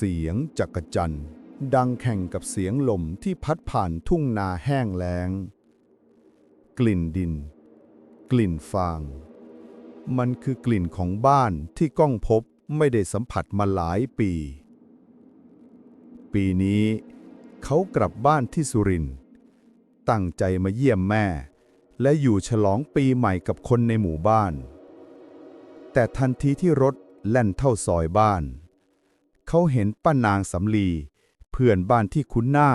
เสียงจักรจันดังแข่งกับเสียงลมที่พัดผ่านทุ่งนาแห้งแล้ง กลิ่นดิน กลิ่นฟาง มันคือกลิ่นของบ้านที่ก้องพบไม่ได้สัมผัสมาหลายปี ปีนี้ เขากลับบ้านที่สุรินทร์ตั้งใจมาเยี่ยมแม่ และอยู่ฉลองปีใหม่กับคนในหมู่บ้าน แต่ทันทีที่รถแล่นเท่าซอยบ้าน เขาเห็นป้านางสำลี เพื่อนบ้านที่คุ้นหน้า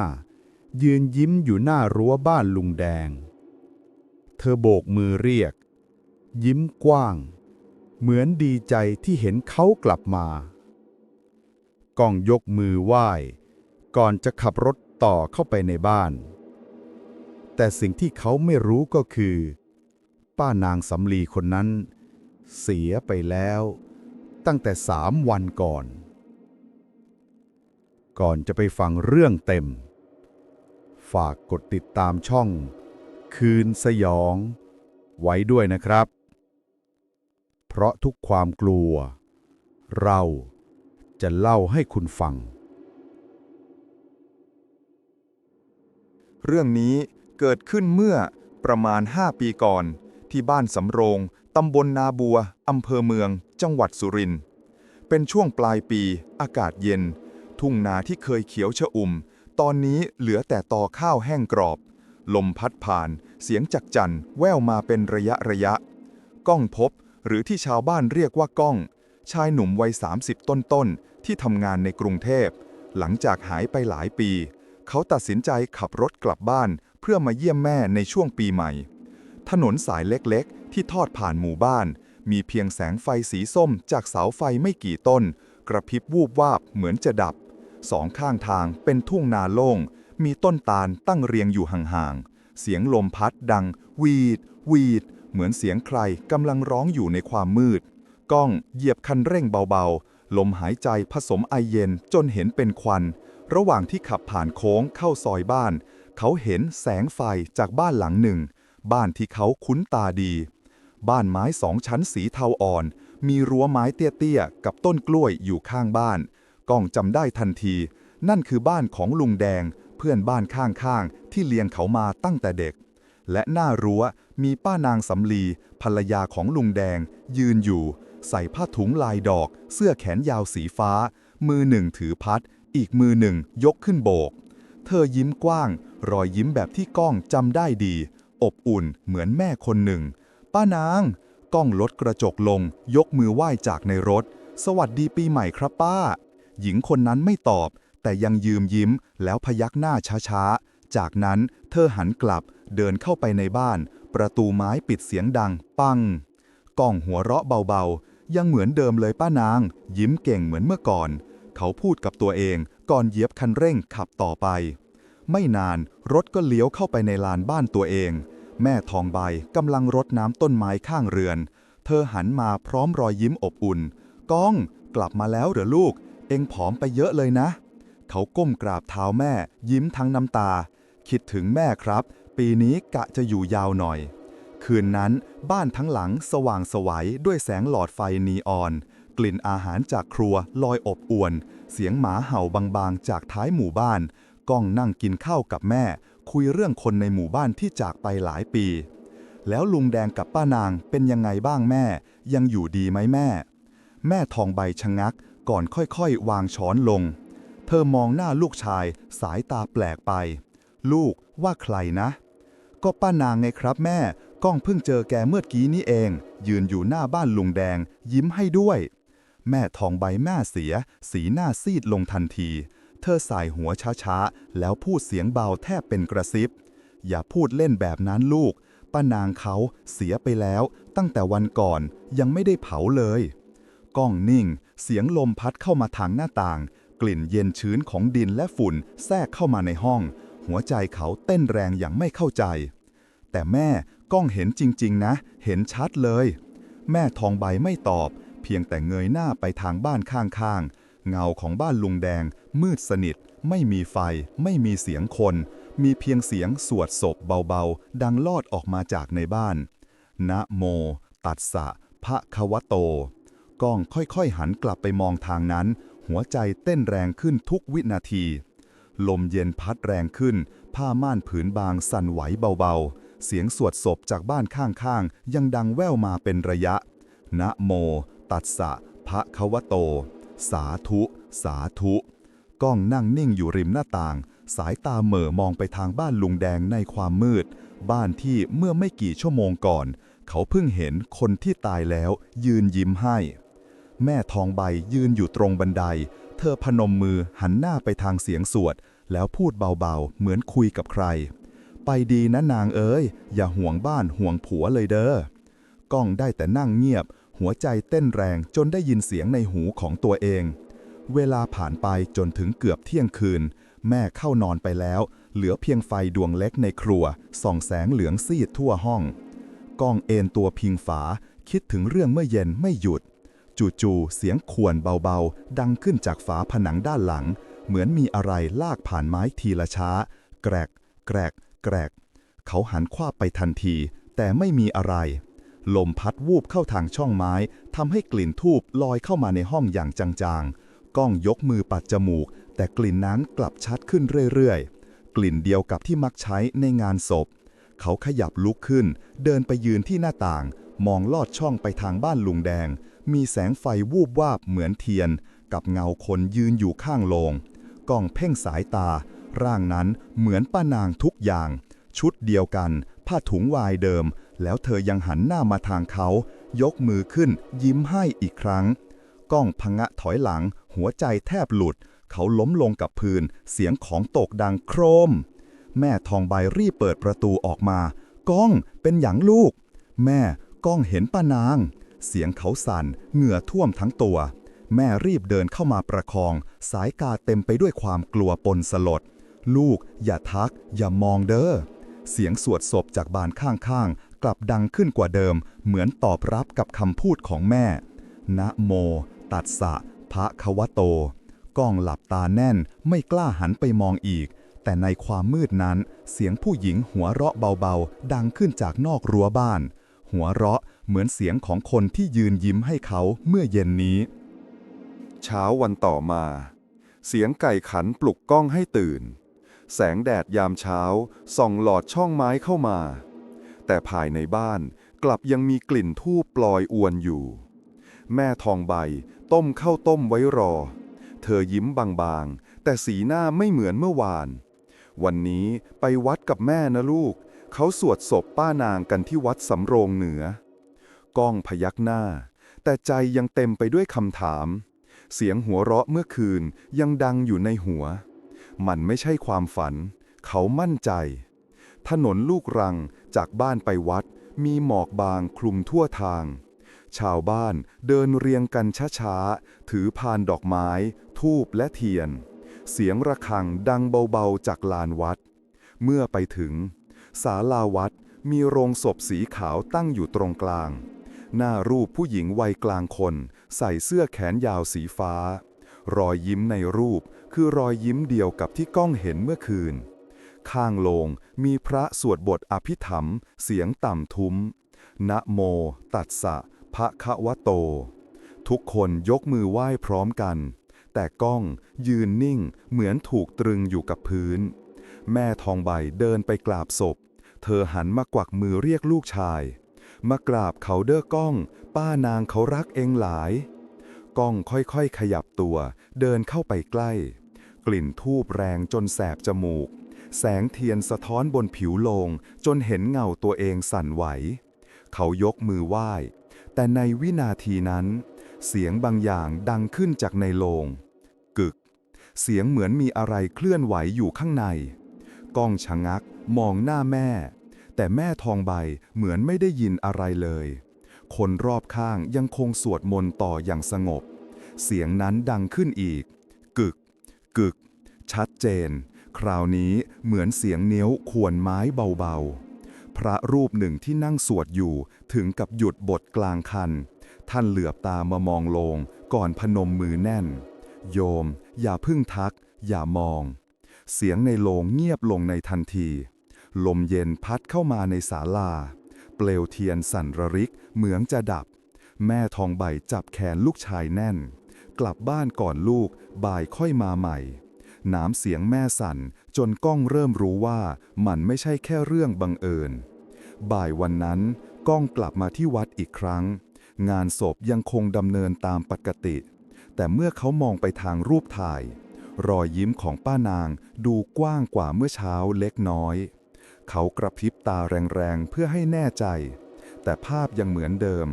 ยืนยิ้มอยู่หน้ารั้วบ้านลุงแดง เธอโบกมือเรียก ยิ้มกว้าง เหมือนดีใจที่เห็นเขากลับมา ก้องยกมือไหว้ ก่อนจะขับรถต่อเข้าไปในบ้าน แต่สิ่งที่เขาไม่รู้ก็คือ ป้านางสำลีคนนั้น เสียไปแล้ว ตั้งแต่สามวันก่อน ก่อนจะไปฟังเรื่องเต็ม ฝากกดติดตามช่อง คืนสยอง ไว้ด้วยนะครับ เพราะทุกความกลัว เราจะเล่าให้คุณฟัง เรื่องนี้เกิดขึ้นเมื่อประมาณ 5 ปีก่อน ที่บ้านสำโรง ตำบลนาบัว อำเภอเมือง จังหวัดสุรินทร์ เป็นช่วงปลายปี อากาศเย็น ทุ่งนาที่เคยเขียวชอุ่ม ตอนนี้เหลือแต่ตอข้าวแห้งกรอบ ลมพัดผ่าน เสียงจักจั่นแว่วมาเป็นระยะระยะ ก้องพบหรือที่ชาวบ้านเรียกว่าก้อง ชายหนุ่มวัย 30 ต้นๆที่ทำงานในกรุงเทพ หลังจากหายไปหลายปี เขาตัดสินใจขับรถกลับบ้านเพื่อมาเยี่ยมแม่ในช่วงปีใหม่ ถนนสายเล็กๆ ที่ทอดผ่านหมู่บ้าน มีเพียงแสงไฟสีส้มจากเสาไฟไม่กี่ต้น กระพริบวูบวาบเหมือนจะดับ สองข้างทางเป็นทุ่งนาโล่ง มีต้นตาลตั้งเรียงอยู่ห่างๆ เสียงลมพัดดัง วีด วีด เหมือนเสียงใครกำลังร้องอยู่ในความมืด ก้องเหยียบคันเร่งเบาๆ ลมหายใจผสมไอเย็นจนเห็นเป็นควัน ระหว่างที่ขับผ่านโค้งเข้าซอยบ้าน เขาเห็นแสงไฟจากบ้านหลังหนึ่ง บ้านที่เขาคุ้นตาดี บ้านไม้สองชั้นสีเทาอ่อน มีรั้วไม้เตี้ยๆ กับต้นกล้วยอยู่ข้างบ้าน ก้องจำได้ทันที นั่นคือบ้านของลุงแดง เพื่อนบ้านข้างๆ ที่เลี้ยงเขามาตั้งแต่เด็ก และหน้ารั้วมีป้านางสำลี ภรรยาของลุงแดง ยืนอยู่ ใส่ผ้าถุงลายดอก เสื้อแขนยาวสีฟ้า มือหนึ่งถือพัด อีกมือหนึ่งยกขึ้นโบก เธอยิ้มกว้าง รอยยิ้มแบบที่ก้องจำได้ดี อบอุ่นเหมือนแม่คนหนึ่ง ป้านางก้องลดกระจกลง ยกมือไหว้จากในรถ สวัสดีปีใหม่ครับป้า หญิงคนนั้นไม่ตอบ แต่ยังยืมยิ้มแล้วพยักหน้าช้าๆ จากนั้นเธอหันกลับเดินเข้าไปในบ้าน ประตูไม้ปิดเสียงดัง ปังก้องหัวเราะเบาๆ ยังเหมือนเดิมเลยป้านาง ยิ้มเก่งเหมือนเมื่อก่อน เขาพูดกับตัวเองก่อนเหยียบคันเร่งขับต่อไป ไม่นานรถก็เลี้ยวเข้าไปในลานบ้านตัวเอง แม่ทองใบกำลังรดน้ำต้นไม้ข้างเรือน เธอหันมาพร้อมรอยยิ้มอบอุ่น ก้องกลับมาแล้วเหรอลูก เองผอมไปเยอะเลยนะ เขาก้มกราบเท้าแม่ ยิ้มทั้งน้ำตา คิดถึงแม่ครับ ปีนี้กะจะอยู่ยาวหน่อย คืนนั้นบ้านทั้งหลังสว่างไสวัยด้วยแสงหลอดไฟนีออน กลิ่นอาหารจากครัวลอยอบอวน เสียงหมาเห่าบางๆ จากท้ายหมู่บ้าน ก้องนั่งกินข้าวกับแม่ คุยเรื่องคนในหมู่บ้านที่จากไปหลายปี แล้วลุงแดงกับป้านางเป็นยังไงบ้างแม่ ยังอยู่ดีไหมแม่ แม่ทองใบชะงัก ก่อนค่อยๆ วางช้อนลง เธอมองหน้าลูกชายสายตาแปลกไป ลูกว่าใครนะ ก็ป้านางไงครับแม่ ก้องเพิ่งเจอแกเมื่อกี้นี้เอง ยืนอยู่หน้าบ้านลุงแดง ยิ้มให้ด้วย แม่ทองใบแม่เสีย สีหน้าซีดลงทันที เธอสายหัวช้าๆ แล้วพูดเสียงเบาแทบเป็นกระซิบ อย่าพูดเล่นแบบนั้นลูกป้านางเขาเสียไปแล้ว ตั้งแต่วันก่อนยังไม่ได้เผาเลย ก้องนิ่ง เสียงลมพัดเข้ามาทางหน้าต่าง กลิ่นเย็นชื้นของดินและฝุ่นแทรกเข้ามาในห้อง หัวใจเขาเต้นแรงอย่างไม่เข้าใจ แต่แม่ก้องเห็นจริง ๆ นะ เห็นชัดเลย แม่ทองใบไม่ตอบ เพียงแต่เงยหน้าไปทางบ้านข้างๆ เงาของบ้านลุงแดง มืดสนิท ไม่มีไฟ ไม่มีเสียงคน มีเพียงเสียงสวดศพเบาๆ ดังลอดออกมาจากในบ้าน นะโม ตัสสะภะควโต กล้องค่อยๆ หันกลับไปมองทางนั้น หัวใจเต้นแรงขึ้นทุกวินาที ลมเย็นพัดแรงขึ้น ผ้าม่านผืนบางสั่นไหวเบาๆ เสียงสวดศพจากบ้านข้างๆ ยังดังแว่วมาเป็นระยะ นะโม ตัสสะภะควโต สาธุ สาธุกล้องนั่งนิ่งอยู่ริมหน้าต่าง สายตาเหม่อมองไปทางบ้านลุงแดงในความมืด บ้านที่เมื่อไม่กี่ชั่วโมงก่อน เขาเพิ่งเห็นคนที่ตายแล้วยืนยิ้มให้ แม่ทองใบยืนอยู่ตรงบันได เธอพนมมือหันหน้าไปทางเสียงสวด แล้วพูดเบาๆ เหมือนคุยกับใคร ไปดีนะนางเอ๋ย อย่าห่วงบ้านห่วงผัวเลยเด้อก้องได้แต่นั่งเงียบ หัวใจเต้นแรงจนได้ยินเสียงในหูของตัวเอง เวลาผ่านไปจนถึงเกือบเที่ยงคืน แม่เข้านอนไปแล้ว เหลือเพียงไฟดวงเล็กในครัว ส่องแสงเหลืองซีดทั่วห้อง ก้องเอนตัวพิงฝา คิดถึงเรื่องเมื่อเย็นไม่หยุด จู่ๆเสียงขวนเบาๆ ดังขึ้นจากฝาผนังด้านหลัง เหมือนมีอะไรลากผ่านไม้ทีละช้า แกรก แกรก แกรก เขาหันขว้าไปทันที แต่ไม่มีอะไร ลมพัดวูบเข้าทางช่องไม้ทำให้กลิ่นทูบลอยเข้ามาในห้องอย่างจางๆ ก้องยกมือปัดจมูก แต่กลิ่นนั้นกลับชัดขึ้นเรื่อยๆ กลิ่นเดียวกับที่มักใช้ในงานศพ เขาขยับลุกขึ้น เดินไปยืนที่หน้าต่าง มองลอดช่องไปทางบ้านลุงแดง มีแสงไฟวูบวาบเหมือนเทียน กับเงาคนยืนอยู่ข้างโลง กล้องเพ่งสายตา ร่างนั้นเหมือนป้านางทุกอย่าง ชุดเดียวกัน ผ้าถุงวายเดิม แล้วเธอยังหันหน้ามาทางเขา ยกมือขึ้น ยิ้มให้อีกครั้ง กล้องพงะถอยหลัง หัวใจแทบหลุด เขาล้มลงกับพื้น เสียงของตกดังโครม แม่ทองใบรีบเปิดประตูออกมา ก้องเป็นหยังลูก แม่ก้องเห็นป้านาง เสียงเขาสั่น เหงื่อท่วมทั้งตัว แม่รีบเดินเข้ามาประคอง สายตาเต็มไปด้วยความกลัวปนสลด ลูก อย่าทัก อย่ามองเด้อ เสียงสวดศพจากบานข้างๆ กลับดังขึ้นกว่าเดิม เหมือนตอบรับกับคำพูดของแม่ นะโม ตัสสะภะควโต ก้องหลับตาแน่น ไม่กล้าหันไปมองอีกแต่ในความมืดนั้น เสียงผู้หญิงหัวเราะเบาๆ ดังขึ้นจากนอกรั้วบ้าน หัวเราะ เหมือนเสียงของคนที่ยืนยิ้มให้เขาเมื่อเย็นนี้ เช้าวันต่อมา เสียงไก่ขันปลุกก้องให้ตื่น แสงแดดยามเช้าส่องหลอดช่องไม้เข้ามา แต่ภายในบ้านกลับยังมีกลิ่นทูบปลอยอวนอยู่ แม่ทองใบต้มข้าวต้มไว้รอ เธอยิ้มบางๆ แต่สีหน้าไม่เหมือนเมื่อวาน วันนี้ไปวัดกับแม่นะลูก เขาสวดศพป้านางกันที่วัดสำโรงเหนือ ก้องพยักหน้า แต่ใจยังเต็มไปด้วยคำถาม เสียงหัวเราะเมื่อคืนยังดังอยู่ในหัว มันไม่ใช่ความฝัน เขามั่นใจ ถนนลูกรังจากบ้านไปวัด มีหมอกบางคลุมทั่วทาง ชาวบ้านเดินเรียงกันช้าๆ ถือพานดอกไม้ ทูบและเทียน เสียงระฆังดังเบาๆจากลานวัด เมื่อไปถึงศาลาวัดมีโรงศพสีขาวตั้งอยู่ตรงกลาง หน้ารูปผู้หญิงวัยกลางคน ใส่เสื้อแขนยาวสีฟ้า รอยยิ้มในรูปคือรอยยิ้มเดียวกับที่ก้องเห็นเมื่อคืน ข้างโลงมีพระสวดบทอภิธรรม เสียงต่ำทุ้ม นะโม ตัสสะภะคะวะโต ทุกคนยกมือไหว้พร้อมกัน แต่ก้องยืนนิ่งเหมือนถูกตรึงอยู่กับพื้น แม่ทองใบเดินไปกราบศพ เธอหันมากวักมือเรียกลูกชาย มากราบเขาเด้อก้อง ป้านางเขารักเองหลาย ก้องค่อยๆ ขยับตัว เดินเข้าไปใกล้ กลิ่นทูบแรงจนแสบจมูก แสงเทียนสะท้อนบนผิวโลง จนเห็นเงาตัวเองสั่นไหว เขายกมือไหว้ แต่ในวินาทีนั้น เสียงบางอย่างดังขึ้นจากในโลง กึก เสียงเหมือนมีอะไรเคลื่อนไหวอยู่ข้างใน ก้องชะงักมองหน้าแม่ แต่แม่ทองใบเหมือนไม่ได้ยินอะไรเลย คนรอบข้างยังคงสวดมนต์ต่ออย่างสงบ เสียงนั้นดังขึ้นอีก กึก กึก ชัดเจน คราวนี้เหมือนเสียงเนี้ยวขวนไม้เบาๆ พระรูปหนึ่งที่นั่งสวดอยู่ถึงกับหยุดบทกลางคัน ท่านเหลือบตามามองลงก่อนพนมมือแน่น โยม อย่าพึ่งทัก อย่ามอง เสียงในโลงเงียบลงในทันที ลมเย็นพัดเข้ามาในศาลา เปลวเทียนสั่นระริกเหมือนจะดับ แม่ทองใบจับแขนลูกชายแน่น กลับบ้านก่อนลูกบ่ายค่อยมาใหม่ น้ำเสียงแม่สั่นจนก้องเริ่มรู้ว่ามันไม่ใช่แค่เรื่องบังเอิญ บ่ายวันนั้นก้องกลับมาที่วัดอีกครั้ง งานศพยังคงดำเนินตามปกติ แต่เมื่อเขามองไปทางรูปถ่าย รอยยิ้มของป้านางดูกว้างกว่าเมื่อเช้าเล็กน้อย เขากระพริบตาแรงๆ เพื่อให้แน่ใจ แต่ภาพยังเหมือนเดิม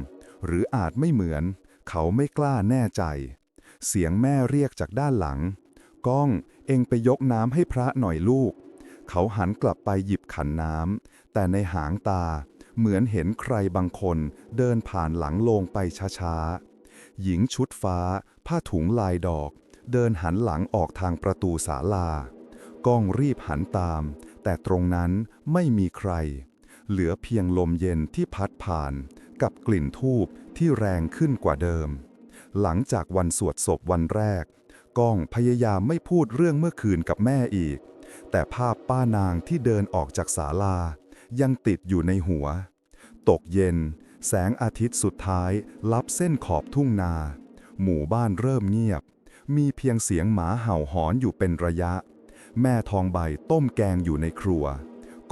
หรืออาจไม่เหมือน เขาไม่กล้าแน่ใจ เสียงแม่เรียกจากด้านหลัง ก้องเองไปยกน้ำให้พระหน่อยลูก เขาหันกลับไปหยิบขันน้ำแต่ในหางตาเหมือนเห็นใครบางคนเดินผ่านหลังโลงไปช้าๆ หญิงชุดฟ้า ผ้าถุงลายดอก เดินหันหลังออกทางประตูศาลา ก้องรีบหันตาม แต่ตรงนั้นไม่มีใคร เหลือเพียงลมเย็นที่พัดผ่าน กับกลิ่นทูบที่แรงขึ้นกว่าเดิม หลังจากวันสวดศพวันแรก ก้องพยายามไม่พูดเรื่องเมื่อคืนกับแม่อีก แต่ภาพป้านางที่เดินออกจากศาลา ยังติดอยู่ในหัว ตกเย็น แสงอาทิตย์สุดท้ายลับเส้นขอบทุ่งนา หมู่บ้านเริ่มเงียบ มีเพียงเสียงหมาเห่าหอนอยู่เป็นระยะ แม่ทองใบต้มแกงอยู่ในครัว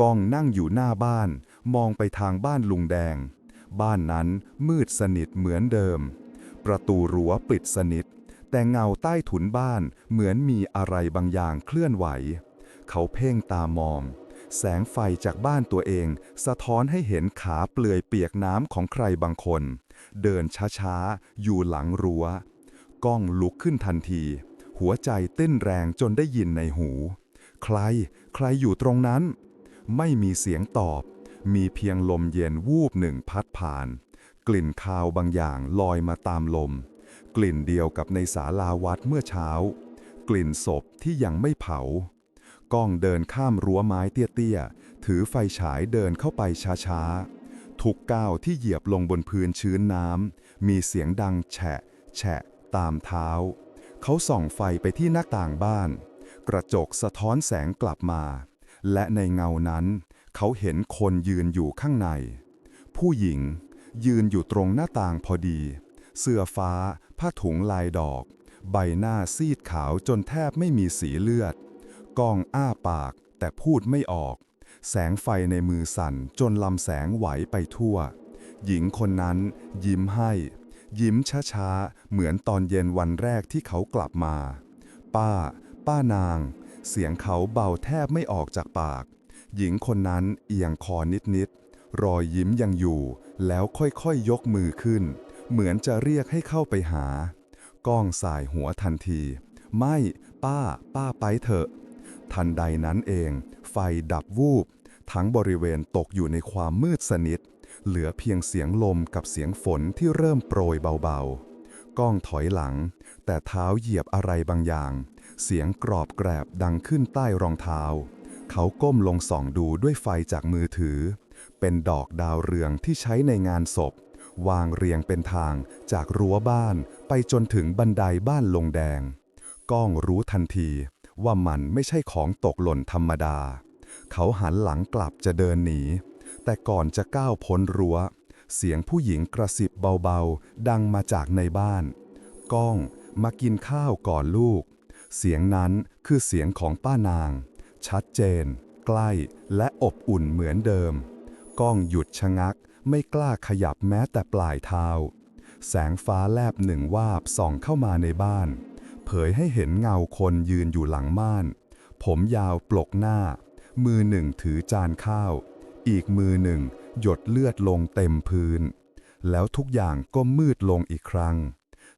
กองนั่งอยู่หน้าบ้าน มองไปทางบ้านลุงแดง บ้านนั้นมืดสนิทเหมือนเดิม ประตูรั้วปิดสนิท แต่เงาใต้ถุนบ้านเหมือนมีอะไรบางอย่างเคลื่อนไหว เขาเพ่งตามอง แสงไฟจากบ้านตัวเอง สะท้อนให้เห็นขาเปลือยเปียกน้ำของใครบางคน เดินช้าๆ อยู่หลังรัว้วก้องลุกขึ้นทันที หัวใจเต้นแรงจนได้ยินในหู ใคร ใครอยู่ตรงนั้น ไม่มีเสียงตอบ มีเพียงลมเย็นวูบหนึ่งพัดผ่าน กลิ่นคาวบางอย่างลอยมาตามลม กลิ่นเดียวกับในศาลาวัดเมื่อเช้า กลิ่นศพที่ยังไม่เผา ก้องเดินข้ามรั้วไม้เตี้ยๆ ถือไฟฉายเดินเข้าไปช้าๆ ทุกก้าวที่เหยียบลงบนพื้นชื้นน้ำมีเสียงดังแฉะ แฉะ ตามเท้า เขาส่องไฟไปที่หน้าต่างบ้าน กระจกสะท้อนแสงกลับมา และในเงานั้น เขาเห็นคนยืนอยู่ข้างใน ผู้หญิงยืนอยู่ตรงหน้าต่างพอดี เสื้อฟ้า ผ้าถุงลายดอก ใบหน้าซีดขาวจนแทบไม่มีสีเลือด ก้องอ้าปากแต่พูดไม่ออก แสงไฟในมือสั่นจนลำแสงไหวไปทั่ว หญิงคนนั้นยิ้มให้ ยิ้มช้าๆ เหมือนตอนเย็นวันแรกที่เขากลับมา ป้า ป้านาง เสียงเขาเบาแทบไม่ออกจากปาก หญิงคนนั้นเอียงคอนิดๆ รอยยิ้มยังอยู่ แล้วค่อยๆยยกมือขึ้น เหมือนจะเรียกให้เข้าไปหา ก้องสายหัวทันที ไม่ ป้า ป้าไปเถอะ ทันใดนั้นเอง ไฟดับวูบ ทั้งบริเวณตกอยู่ในความมืดสนิท เหลือเพียงเสียงลมกับเสียงฝนที่เริ่มโปรยเบาๆ ก้องถอยหลัง แต่เท้าเหยียบอะไรบางอย่าง เสียงกรอบแกรบดังขึ้นใต้รองเท้า เขาก้มลงส่องดูด้วยไฟจากมือถือ เป็นดอกดาวเรืองที่ใช้ในงานศพ วางเรียงเป็นทางจากรั้วบ้านไปจนถึงบันไดบ้านลงแดง ก้องรู้ทันทีว่ามันไม่ใช่ของตกหล่นธรรมดา เขาหันหลังกลับจะเดินหนี แต่ก่อนจะก้าวพ้นรั้ว เสียงผู้หญิงกระสิบเบาๆ ดังมาจากในบ้าน ก้องมากินข้าวก่อนลูก เสียงนั้นคือเสียงของป้านาง ชัดเจน ใกล้และอบอุ่นเหมือนเดิม ก้องหยุดชะงัก ไม่กล้าขยับแม้แต่ปลายเท้า แสงฟ้าแลบหนึ่งวาบส่องเข้ามาในบ้าน เผยให้เห็นเงาคนยืนอยู่หลังม่าน ผมยาวปลกหน้า มือหนึ่งถือจานข้าว อีกมือหนึ่ง หยดเลือดลงเต็มพื้น แล้วทุกอย่างก็มืดลงอีกครั้ง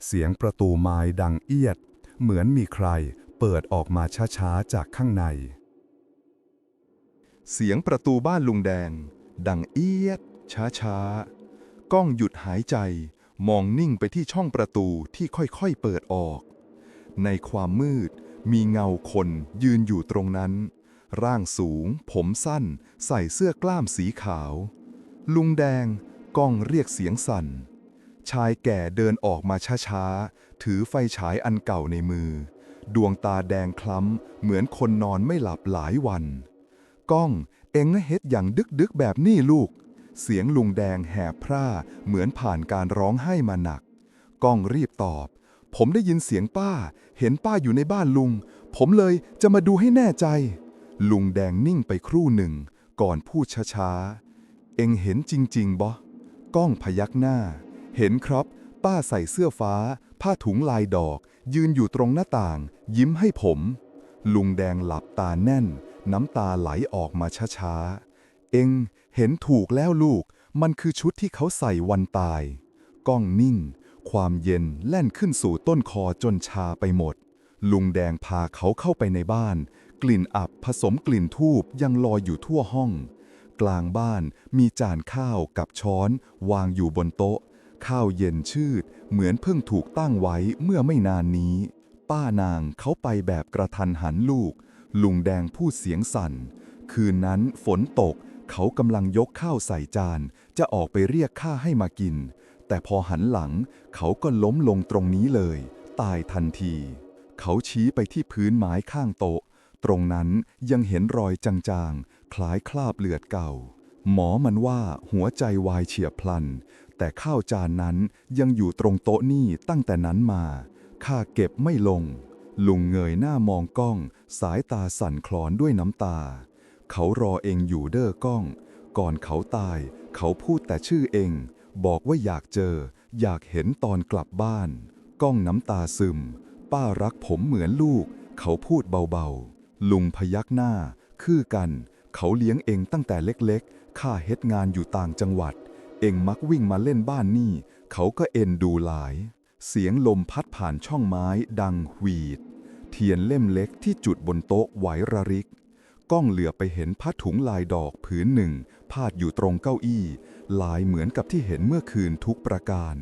เสียงประตูไม้ดังเอียด เหมือนมีใครเปิดออกมาช้าๆจากข้างใน เสียงประตูบ้านลุงแดง ดังเอียด ช้าๆ ก้องหยุดหายใจ มองนิ่งไปที่ช่องประตูที่ค่อยๆเปิดออก ในความมืดมีเงาคนยืนอยู่ตรงนั้น ร่างสูง ผมสั้น ใส่เสื้อกล้ามสีขาว ลุงแดงก้องเรียกเสียงสั่น ชายแก่เดินออกมาช้าๆ ถือไฟฉายอันเก่าในมือ ดวงตาแดงคล้ำ เหมือนคนนอนไม่หลับหลายวัน ก้อง เอ็งเฮ็ดอย่างดึกดึกๆแบบนี้ลูก เสียงลุงแดงแหบพร่า เหมือนผ่านการร้องไห้มาหนัก ก้องรีบตอบ ผมได้ยินเสียงป้า เห็นป้าอยู่ในบ้านลุง ผมเลยจะมาดูให้แน่ใจ ลุงแดงนิ่งไปครู่หนึ่ง ก่อนพูดช้าๆ เอ็งเห็นจริง ๆบ่ก้องพยักหน้า เห็นครับ ป้าใส่เสื้อฟ้า ผ้าถุงลายดอก ยืนอยู่ตรงหน้าต่าง ยิ้มให้ผม ลุงแดงหลับตาแน่น น้ำตาไหลออกมาช้าๆ เอ็งเห็นถูกแล้วลูก มันคือชุดที่เขาใส่วันตาย ก้องนิ่ง ความเย็นแล่นขึ้นสู่ต้นคอจนชาไปหมดลุงแดงพาเขาเข้าไปในบ้าน กลิ่นอับผสมกลิ่นทูบยังลอยอยู่ทั่วห้อง กลางบ้านมีจานข้าวกับช้อน วางอยู่บนโต๊ะ ข้าวเย็นชืด เหมือนเพิ่งถูกตั้งไว้เมื่อไม่นานนี้ ป้านางเขาไปแบบกระทันหันลูก ลุงแดงพูดเสียงสั่น คืนนั้นฝนตกเขากำลังยกข้าวใส่จาน จะออกไปเรียกข้าให้มากิน แต่พอหันหลัง เขาก็ล้มลงตรงนี้เลย ตายทันที เขาชี้ไปที่พื้นไม้ข้างโต๊ะ ตรงนั้นยังเห็นรอยจางๆ คล้ายคราบเลือดเก่า หมอมันว่าหัวใจวายเฉียบพลัน แต่ข้าวจานนั้นยังอยู่ตรงโต๊ะนี่ตั้งแต่นั้นมา ข้าเก็บไม่ลง ลุงเงยหน้ามองกล้อง สายตาสั่นคลอนด้วยน้ำตา เขารอเองอยู่เด้อกล้อง ก่อนเขาตาย เขาพูดแต่ชื่อเอง บอกว่าอยากเจอ อยากเห็นตอนกลับบ้าน กล้องน้ำตาซึม ป้ารักผมเหมือนลูก เขาพูดเบาๆ ลุงพยักหน้า คือกัน เขาเลี้ยงเองตั้งแต่เล็กๆ ข้าเฮ็ดงานอยู่ต่างจังหวัด เองมักวิ่งมาเล่นบ้านนี่ เขาก็เอ็นดูหลาย เสียงลมพัดผ่านช่องไม้ดังหวีด เทียนเล่มเล็กที่จุดบนโต๊ะไหวระริก ก้องเหลือไปเห็นผ้าถุงลายดอกผืนหนึ่ง พาดอยู่ตรงเก้าอี้ ลายเหมือนกับที่เห็นเมื่อคืนทุกประการ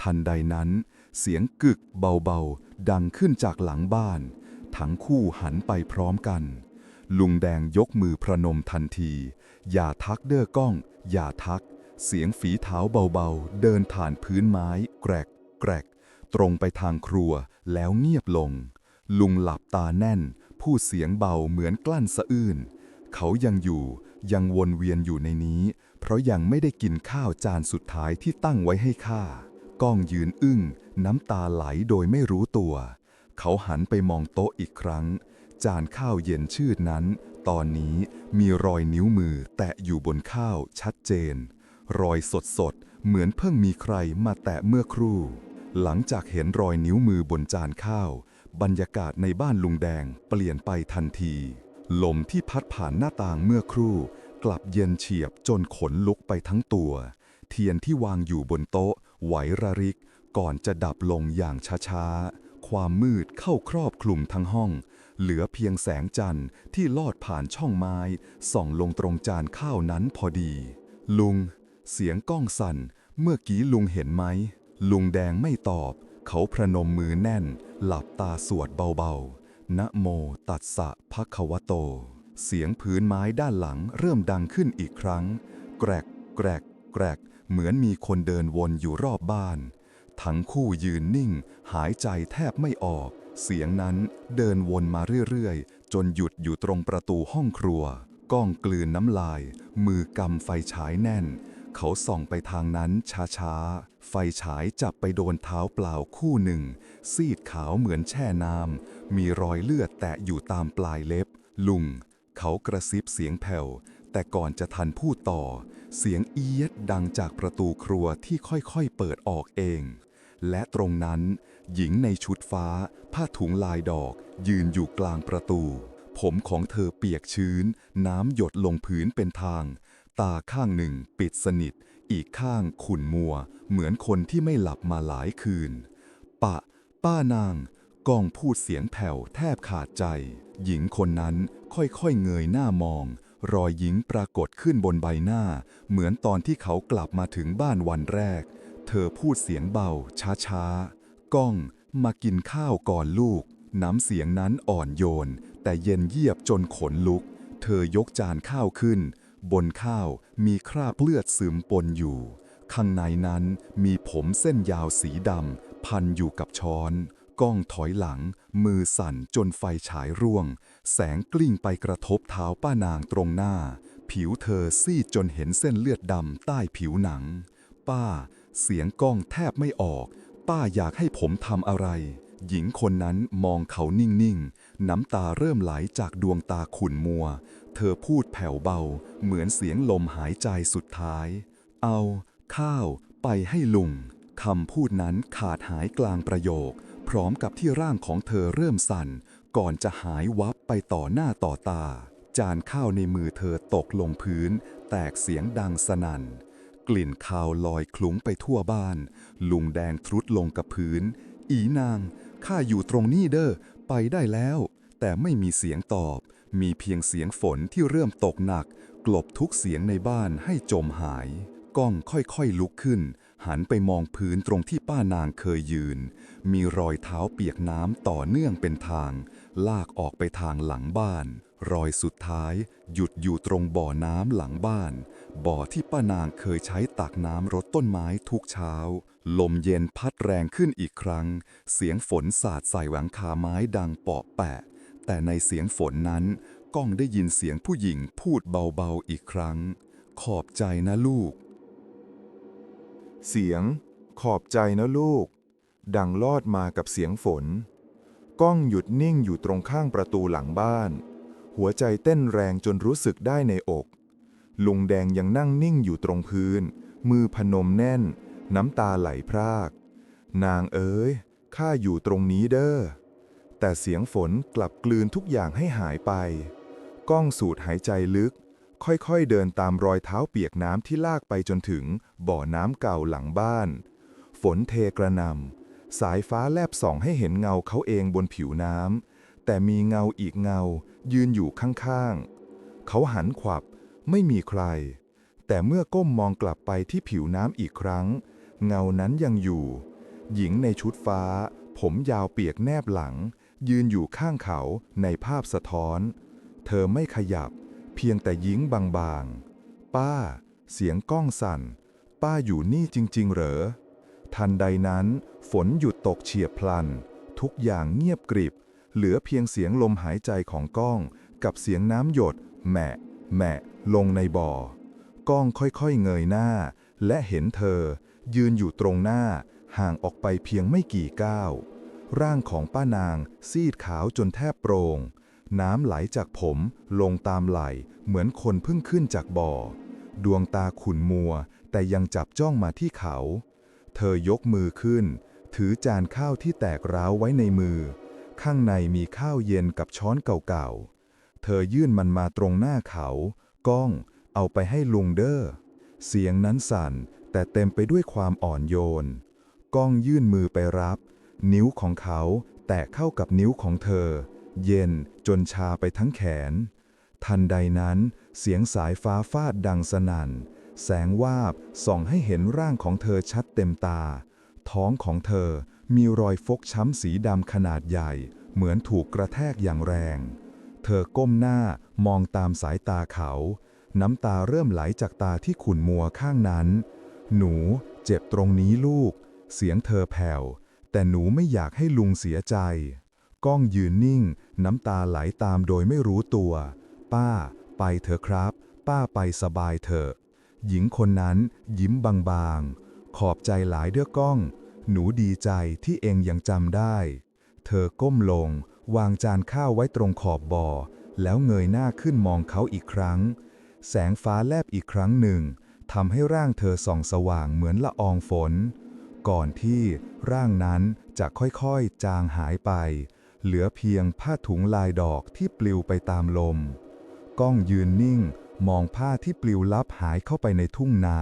ทันใดนั้น เสียงกึกเบาๆ ดังขึ้นจากหลังบ้าน ทั้งคู่หันไปพร้อมกัน ลุงแดงยกมือพระนมทันที อย่าทักเด้อก้อง อย่าทัก เสียงฝีเท้าเบาๆ เดินผ่านพื้นไม้ แกรก แกรก ตรงไปทางครัวแล้วเงียบลง ลุงหลับตาแน่น พูดเสียงเบาเหมือนกลั้นสะอื้นเขายังอยู่ยังวนเวียนอยู่ในนี้ เพราะยังไม่ได้กินข้าวจานสุดท้ายที่ตั้งไว้ให้ข้าก้องยืนอึ้ง น้ำตาไหลโดยไม่รู้ตัว เขาหันไปมองโต๊ะอีกครั้ง จานข้าวเย็นชืดนั้น ตอนนี้มีรอยนิ้วมือแตะอยู่บนข้าวชัดเจน รอยสดๆเหมือนเพิ่งมีใครมาแตะเมื่อครู่ หลังจากเห็นรอยนิ้วมือบนจานข้าว บรรยากาศในบ้านลุงแดงเปลี่ยนไปทันที ลมที่พัดผ่านหน้าต่างเมื่อครู่ กลับเย็นเฉียบจนขนลุกไปทั้งตัว เทียนที่วางอยู่บนโต๊ะไหวระริกก่อนจะดับลงอย่างช้าๆ ความมืดเข้าครอบคลุมทั้งห้อง เหลือเพียงแสงจันทร์ที่ลอดผ่านช่องไม้ ส่องลงตรงจานข้าวนั้นพอดี ลุง เสียงก้องสั่น เมื่อกี้ลุงเห็นไหม ลุงแดงไม่ตอบ เขาพระนมมือแน่น หลับตาสวดเบาๆ นะโมตัสสะภะคะวะโต เสียงพื้นไม้ด้านหลังเริ่มดังขึ้นอีกครั้ง แกรก แกรก แกรก เหมือนมีคนเดินวนอยู่รอบบ้าน ทั้งคู่ยืนนิ่ง หายใจแทบไม่ออก เสียงนั้นเดินวนมาเรื่อยๆ จนหยุดอยู่ตรงประตูห้องครัว ก้องกลืนน้ำลาย มือกำไฟฉายแน่น เขาส่องไปทางนั้นช้าๆ ไฟฉายจับไปโดนเท้าเปล่าคู่หนึ่ง ซีดขาวเหมือนแช่น้ำ มีรอยเลือดแตะอยู่ตามปลายเล็บ ลุง เขากระซิบเสียงแผ่ว แต่ก่อนจะทันพูดต่อเสียงเอียดดังจากประตูครัวที่ค่อยๆ เปิดออกเอง และตรงนั้น หญิงในชุดฟ้า ผ้าถุงลายดอก ยืนอยู่กลางประตู ผมของเธอเปียกชื้น น้ำหยดลงพื้นเป็นทาง ตาข้างหนึ่งปิดสนิท อีกข้างขุ่นมัว เหมือนคนที่ไม่หลับมาหลายคืน ปะ ป้านางกองพูดเสียงแผ่วแทบขาดใจ หญิงคนนั้นค่อยๆเงยหน้ามอง รอยยิ้มปรากฏขึ้นบนใบหน้า เหมือนตอนที่เขากลับมาถึงบ้านวันแรก เธอพูดเสียงเบา ช้าๆ ก้อง มากินข้าวก่อนลูก น้ำเสียงนั้นอ่อนโยน แต่เย็นเยียบจนขนลุก เธอยกจานข้าวขึ้น บนข้าวมีคราบเลือดซึมปนอยู่ ข้างในนั้นมีผมเส้นยาวสีดำพันอยู่กับช้อนก้องถอยหลัง มือสั่นจนไฟฉายร่วง แสงกลิ้งไปกระทบเท้าป้านางตรงหน้า ผิวเธอซีดจนเห็นเส้นเลือดดำใต้ผิวหนัง ป้า เสียงก้องแทบไม่ออก ป้าอยากให้ผมทำอะไร หญิงคนนั้นมองเขานิ่งๆ น้ำตาเริ่มไหลจากดวงตาขุ่นมัว เธอพูดแผ่วเบา เหมือนเสียงลมหายใจสุดท้าย เอา ข้าว ไปให้ลุงคำพูดนั้นขาดหายกลางประโยค พร้อมกับที่ร่างของเธอเริ่มสั่น ก่อนจะหายวับไปต่อหน้าต่อตา จานข้าวในมือเธอตกลงพื้น แตกเสียงดังสนั่น กลิ่นคาวลอยคลุ้งไปทั่วบ้าน ลุงแดงทรุดลงกับพื้น อีนาง ข้าอยู่ตรงนี้เด้อ ไปได้แล้ว แต่ไม่มีเสียงตอบ มีเพียงเสียงฝนที่เริ่มตกหนัก กลบทุกเสียงในบ้านให้จมหาย ก้องค่อยๆลุกขึ้น หันไปมองพื้นตรงที่ป้านางเคยยืน มีรอยเท้าเปียกน้ำต่อเนื่องเป็นทาง ลากออกไปทางหลังบ้าน รอยสุดท้าย หยุดอยู่ตรงบ่อน้ำหลังบ้าน บ่อที่ป้านางเคยใช้ตักน้ำรดต้นไม้ทุกเช้า ลมเย็นพัดแรงขึ้นอีกครั้ง เสียงฝนสาดใส่หลังคาไม้ดังเปาะแปะ แต่ในเสียงฝนนั้นก้องได้ยินเสียงผู้หญิงพูดเบาๆอีกครั้ง ขอบใจนะลูก เสียง ขอบใจนะลูก ดังลอดมากับเสียงฝน ก้องหยุดนิ่งอยู่ตรงข้างประตูหลังบ้าน หัวใจเต้นแรงจนรู้สึกได้ในอก ลุงแดงยังนั่งนิ่งอยู่ตรงพื้น มือพนมแน่น น้ำตาไหลพราก นางเอ๋ยข้าอยู่ตรงนี้เด้อ แต่เสียงฝนกลับกลืนทุกอย่างให้หายไป ก้องสูดหายใจลึก ค่อยๆเดินตามรอยเท้าเปียกน้ำที่ลากไปจนถึงบ่อน้ำเก่าหลังบ้าน ฝนเทกระนำสายฟ้าแลบส่องให้เห็นเงาเขาเองบนผิวน้ำแต่มีเงาอีกเงายืนอยู่ข้างๆ เขาหันขวับ ไม่มีใคร แต่เมื่อก้มมองกลับไปที่ผิวน้ำอีกครั้ง เงานั้นยังอยู่ หญิงในชุดฟ้า ผมยาวเปียกแนบหลัง ยืนอยู่ข้างเขาในภาพสะท้อน เธอไม่ขยับ เพียงแต่ยิ้งบางๆ ป้า เสียงก้องสั่น ป้าอยู่นี่จริง ๆ เหรอ ทันใดนั้น ฝนหยุดตกเฉียบพลัน ทุกอย่างเงียบกริบ เหลือเพียงเสียงลมหายใจของก้อง กับเสียงน้ำหยดแหมะแหมะ ลงในบ่อ ก้องค่อยๆเงยหน้า และเห็นเธอ ยืนอยู่ตรงหน้า ห่างออกไปเพียงไม่กี่ก้าว ร่างของป้านางซีดขาวจนแทบโปร่ง น้ำไหลจากผมลงตามไหลเหมือนคนเพิ่งขึ้นจากบ่อ ดวงตาขุ่นมัว แต่ยังจับจ้องมาที่เขา เธอยกมือขึ้น ถือจานข้าวที่แตกร้าวไว้ในมือ ข้างในมีข้าวเย็นกับช้อนเก่าๆเธอยื่นมันมาตรงหน้าเขา ก้อง เอาไปให้ลุงเด้อ เสียงนั้นสั่น แต่เต็มไปด้วยความอ่อนโยน ก้องยื่นมือไปรับ นิ้วของเขาแตะเข้ากับนิ้วของเธอ เย็นจนชาไปทั้งแขน ทันใดนั้น เสียงสายฟ้าฟาดดังสนั่น แสงวาบส่องให้เห็นร่างของเธอชัดเต็มตา ท้องของเธอมีรอยฟกช้ำสีดำขนาดใหญ่ เหมือนถูกกระแทกอย่างแรง เธอก้มหน้ามองตามสายตาเขา น้ำตาเริ่มไหลจากตาที่ขุ่นมัวข้างนั้น หนูเจ็บตรงนี้ลูก เสียงเธอแผ่ว แต่หนูไม่อยากให้ลุงเสียใจ ก้องยืนนิ่ง น้ำตาไหลตามโดยไม่รู้ตัว ป้า ไปเถอะครับ ป้าไปสบายเถอะ หญิงคนนั้นยิ้มบางๆ ขอบใจหลายเด้อก้อง หนูดีใจที่เองยังจำได้ เธอก้มลง วางจานข้าวไว้ตรงขอบบ่อ แล้วเงยหน้าขึ้นมองเขาอีกครั้ง แสงฟ้าแลบอีกครั้งหนึ่งทำให้ร่างเธอส่องสว่างเหมือนละอองฝน ก่อนที่ร่างนั้นจะค่อยๆ จางหายไป เหลือเพียงผ้าถุงลายดอกที่ปลิวไปตามลม ก้องยืนนิ่ง มองผ้าที่ปลิวลับหายเข้าไปในทุ่งนา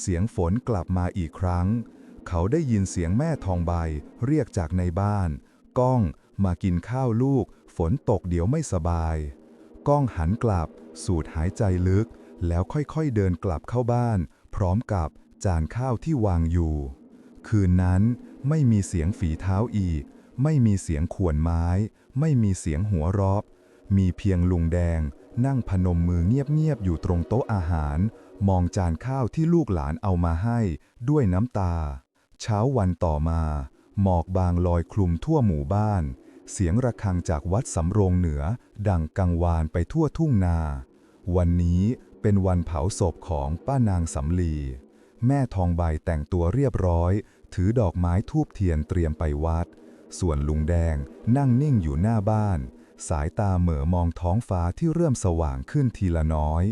เสียงฝนกลับมาอีกครั้ง เขาได้ยินเสียงแม่ทองใบเรียกจากในบ้าน ก้อง มากินข้าวลูก ฝนตกเดี๋ยวไม่สบาย ก้องหันกลับ สูดหายใจลึก แล้วค่อยๆเดินกลับเข้าบ้าน พร้อมกับจานข้าวที่วางอยู่ คืนนั้นไม่มีเสียงฝีเท้าอีก ไม่มีเสียงข่วนไม้ ไม่มีเสียงหัวรอบ มีเพียงลุงแดง นั่งพนมมือเงียบๆอยู่ตรงโต๊ะอาหาร มองจานข้าวที่ลูกหลานเอามาให้ ด้วยน้ำตา เช้าวันต่อมา หมอกบางลอยคลุมทั่วหมู่บ้าน เสียงระฆังจากวัดสำโรงเหนือ ดังกังวานไปทั่วทุ่งนา วันนี้เป็นวันเผาศพของป้านางสำลี แม่ทองใบแต่งตัวเรียบร้อย ถือดอกไม้ทูบเทียนเตรียมไปวัด ส่วนลุงแดงนั่งนิ่งอยู่หน้าบ้าน สายตาเหม่อมองท้องฟ้าที่เริ่มสว่างขึ้นทีละน้อย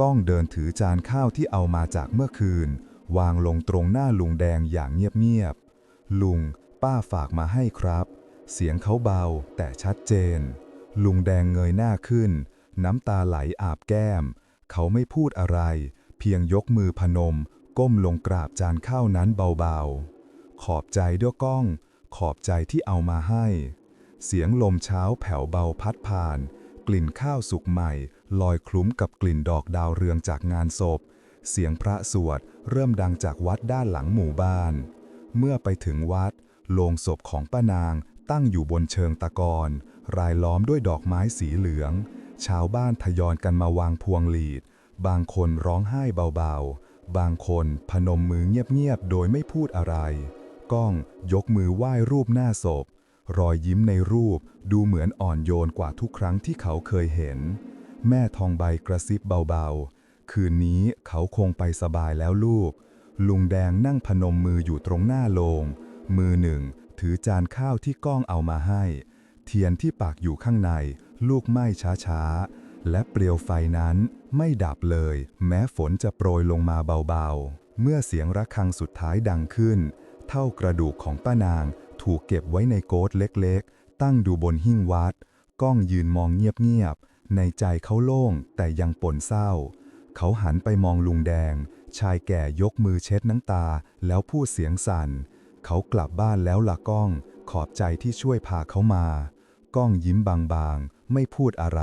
ก้องเดินถือจานข้าวที่เอามาจากเมื่อคืน วางลงตรงหน้าลุงแดงอย่างเงียบๆลุง ป้าฝากมาให้ครับ เสียงเขาเบาแต่ชัดเจน ลุงแดงเงยหน้าขึ้น น้ำตาไหลอาบแก้ม เขาไม่พูดอะไร เพียงยกมือพนม ก้มลงกราบจานข้าวนั้นเบาๆ ขอบใจด้วยก้อง ขอบใจที่เอามาให้ เสียงลมเช้าแผ่วเบาพัดผ่าน กลิ่นข้าวสุกใหม่ ลอยคลุ้มกับกลิ่นดอกดาวเรืองจากงานศพ เสียงพระสวดเริ่มดังจากวัดด้านหลังหมู่บ้าน เมื่อไปถึงวัดโลงศพของป้านาง ตั้งอยู่บนเชิงตะกอนรายล้อมด้วยดอกไม้สีเหลือง ชาวบ้านทยอยกันมาวางพวงหลีด บางคนร้องไห้เบาๆ บางคนพนมมือเงียบๆ โดยไม่พูดอะไร ก้องยกมือไหว้รูปหน้าศพ รอยยิ้มในรูปดูเหมือนอ่อนโยนกว่าทุกครั้งที่เขาเคยเห็น แม่ทองใบกระซิบเบาๆ คืนนี้เขาคงไปสบายแล้วลูก ลุงแดงนั่งพนมมืออยู่ตรงหน้าโลง มือหนึ่ง ถือจานข้าวที่ก้องเอามาให้ เทียนที่ปากอยู่ข้างใน ลูกไหม้ช้าๆ และเปลวไฟนั้นไม่ดับเลย แม้ฝนจะโปรยลงมาเบาๆ เมื่อเสียงระฆังสุดท้ายดังขึ้น เท่ากระดูกของป้านางถูกเก็บไว้ในโกดเล็กๆ ตั้งดูบนหิ้งวัด ก้องยืนมองเงียบๆ ในใจเขาโล่งแต่ยังปนเศร้า เขาหันไปมองลุงแดง ชายแก่ยกมือเช็ดน้ำตาแล้วพูดเสียงสั่น เขากลับบ้านแล้วล่ะก้อง ขอบใจที่ช่วยพาเขามา ก้องยิ้มบางๆ ไม่พูดอะไร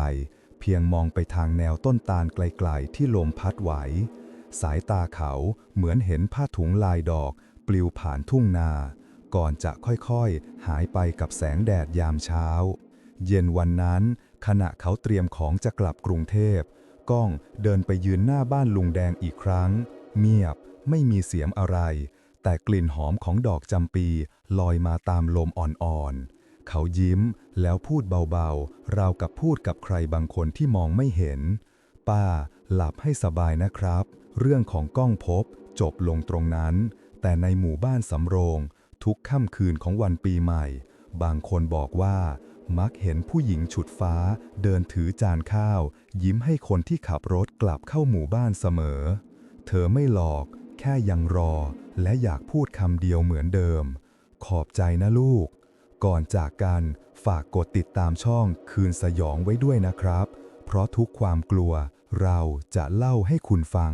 เพียงมองไปทางแนวต้นตาลไกลๆ ที่ลมพัดไหว สายตาเขาเหมือนเห็นผ้าถุงลายดอก ปลิวผ่านทุ่งนา ก่อนจะค่อยๆ หายไปกับแสงแดดยามเช้า เย็นวันนั้นขณะเขาเตรียมของจะกลับกรุงเทพ ก้องเดินไปยืนหน้าบ้านลุงแดงอีกครั้ง เงียบ ไม่มีเสียงอะไร แต่กลิ่นหอมของดอกจำปีลอยมาตามลมอ่อนๆ เขายิ้มแล้วพูดเบาๆ ราวกับพูดกับใครบางคนที่มองไม่เห็น ป้าหลับให้สบายนะครับ เรื่องของก้องพบจบลงตรงนั้น แต่ในหมู่บ้านสำโรง ทุกค่ำคืนของวันปีใหม่ บางคนบอกว่ามักเห็นผู้หญิงฉุดฟ้า เดินถือจานข้าว ยิ้มให้คนที่ขับรถกลับเข้าหมู่บ้านเสมอ เธอไม่หลอก แค่ยังรอ และอยากพูดคำเดียวเหมือนเดิม ขอบใจนะลูก ก่อนจากกันฝากกดติดตามช่องคืนสยองไว้ด้วยนะครับ เพราะทุกความกลัวเราจะเล่าให้คุณฟัง